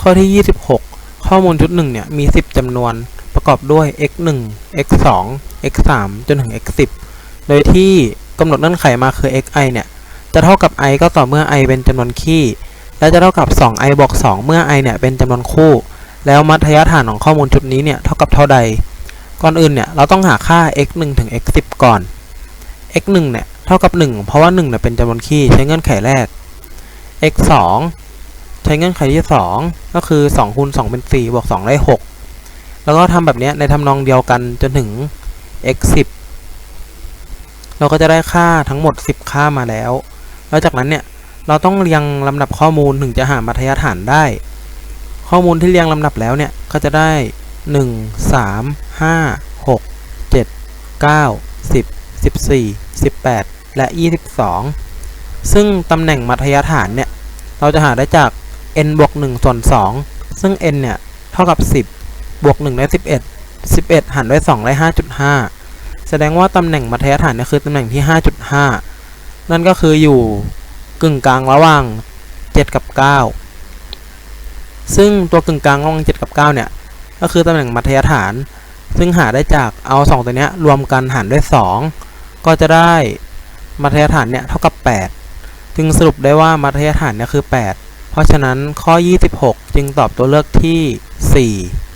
ข้อที่ 26 ข้อมูลชุดหนึ่งเนี่ยมี 10จำนวนประกอบด้วย x 1 x 2 x 3จนถึง x 10 โดยที่กำหนดเงื่อนไขมาคือ xi เนี่ยจะเท่ากับ i ก็ต่อเมื่อ i เป็นจำนวนคี่ และจะเท่ากับ 2i บวก2 เมื่อ i เนี่ยเป็นจำนวนคู่ แล้วมัธยฐานของข้อมูลชุดนี้เนี่ยเท่ากับเท่าใด ก่อนอื่นเนี่ยเราต้องหาค่า x 1ถึง x 10 ก่อน x 1เนี่ยเท่ากับ 1 เพราะว่า1เนี่ยเป็นจำนวนคี่ใช้เงื่อนไขแรก x 2 ใช้เงื่อนไขที่ 2 ก็คือ2คูณ2เป็น4บวก2ได้ 6 แล้วก็ทำแบบนี้ในทำนองเดียวกันจนถึง x 10เราก็จะได้ค่าทั้งหมด 10 ค่ามาแล้ว แล้วจากนั้นเนี่ยเราต้องเรียงลำดับข้อมูลถึงจะหามัธยฐานได้ ข้อมูลที่เรียงลำดับแล้วเนี่ยก็จะได้ 1 3 5 6 7 9 10 14 18 และ 22 ซึ่งตำแหน่งมัธยฐานเนี่ย เราจะหาได้จาก n บวก1ส่วน2ซึ่ง n เนี่ย เท่ากับ 10 บวก1ได้11 11 หารด้วย2ได้5.5 แสดงว่าตำแหน่งมัธยฐานเนี่ยคือตำแหน่งที่ 5.5 นั่นก็คืออยู่กึ่งกลางระหว่าง 7 กับ 9 ซึ่งตัวกึ่งกลางระหว่าง 7 กับ 9 เนี่ย ก็คือตำแหน่งมัธยฐาน ซึ่งหาได้จากเอา 2 ตัวเนี้ยรวมกันหารด้วย 2 ก็จะได้มัธยฐานเนี่ยเท่ากับ 8 จึงสรุปได้ว่ามัธยฐานเนี่ยคือ 8 เพราะฉะนั้นข้อ 26 จึงตอบตัวเลือกที่ 4